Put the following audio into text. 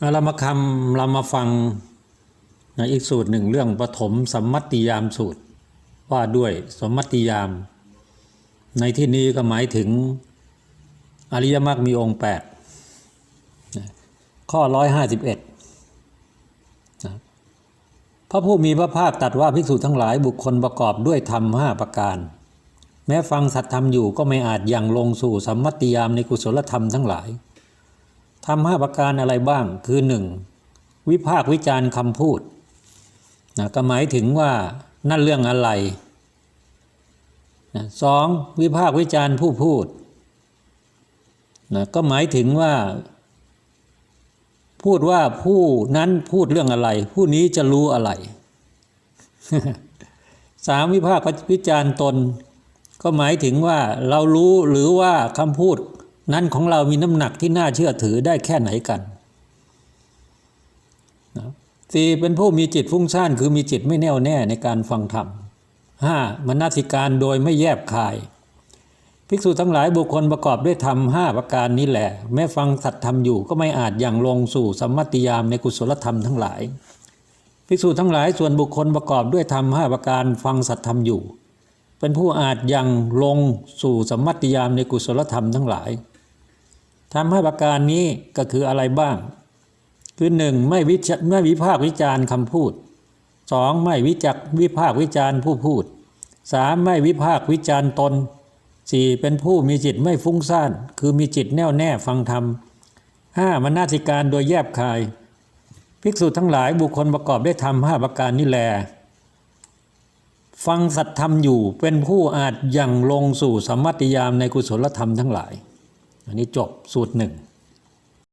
เรามาคำเรามาฟังนะอีกสูตรหนึ่งเรื่องปฐมสมมัติยามสูตร ว่าด้วยสมมัติยาม ในที่นี้ก็หมายถึงอริยมรรคมีองค์ 8 ข้อ 151นะพระผู้มีพระภาคตรัสว่าภิกษุทั้งหลายบุคคลประกอบด้วยธรรมห้าประการ แม้ฟังสัตธรรมอยู่ก็ไม่อาจยังลงสู่สัมมัติยามในกุศลธรรมทั้งหลาย ทำห้าประการอะไรบ้างคือหนึ่งวิพากษ์วิจารณ์คำพูดนะก็หมายถึงว่านั่นเรื่องอะไรนะสองวิพากษ์วิจารณ์ผู้พูดนะก็หมายถึงว่า พูดว่าผู้นั้นพูดเรื่องอะไร ผู้นี้จะรู้อะไรสามวิพากษ์วิจารณ์ตน ก็หมายถึงว่าเรารู้หรือว่าคำพูด นั้นของเรามีน้ำหนักที่น่าเชื่อถือได้แค่ไหนกันสี่เป็นผู้มีจิตฟุ้งซ่านคือมีจิตไม่แน่วแน่ในการฟังธรรมห้ามนสิการโดยไม่แยบคาย ภิกษุทั้งหลายบุคคลประกอบด้วยธรรมห้าประการนี้แหละ แม้ฟังสัตธรรมอยู่ก็ไม่อาจอย่างลงสู่สัมมติยามในกุศลธรรมทั้งหลาย ภิกษุทั้งหลายส่วนบุคคลประกอบด้วยธรรมห้าประการฟังสัตธรรมอยู่ เป็นผู้อาจยังลงสู่สัมมติยามในกุศลธรรมทั้งหลาย ทำให้ประการนี้ก็คืออะไรบ้าง คือหนึ่งไม่วิจไม่วิพากวิจารณ์คำพูดสองไม่วิจักวิพากวิจารณ์ผู้พูดสามไม่วิพากวิจารณ์ตนสี่เป็นผู้มีจิตไม่ฟุ้งซ่าน คือมีจิตแน่วแน่ฟังธรรมห้ามนาสิการโดยแยบคาย ภิกษุทั้งหลายบุคคลประกอบได้ทำห้าประการนี้แล ฟังสัตธรรมอยู่เป็นผู้อาจยังลงสู่สมมัติยามในกุศลธรรมทั้งหลาย อันนี้จบสูตรหนึ่ง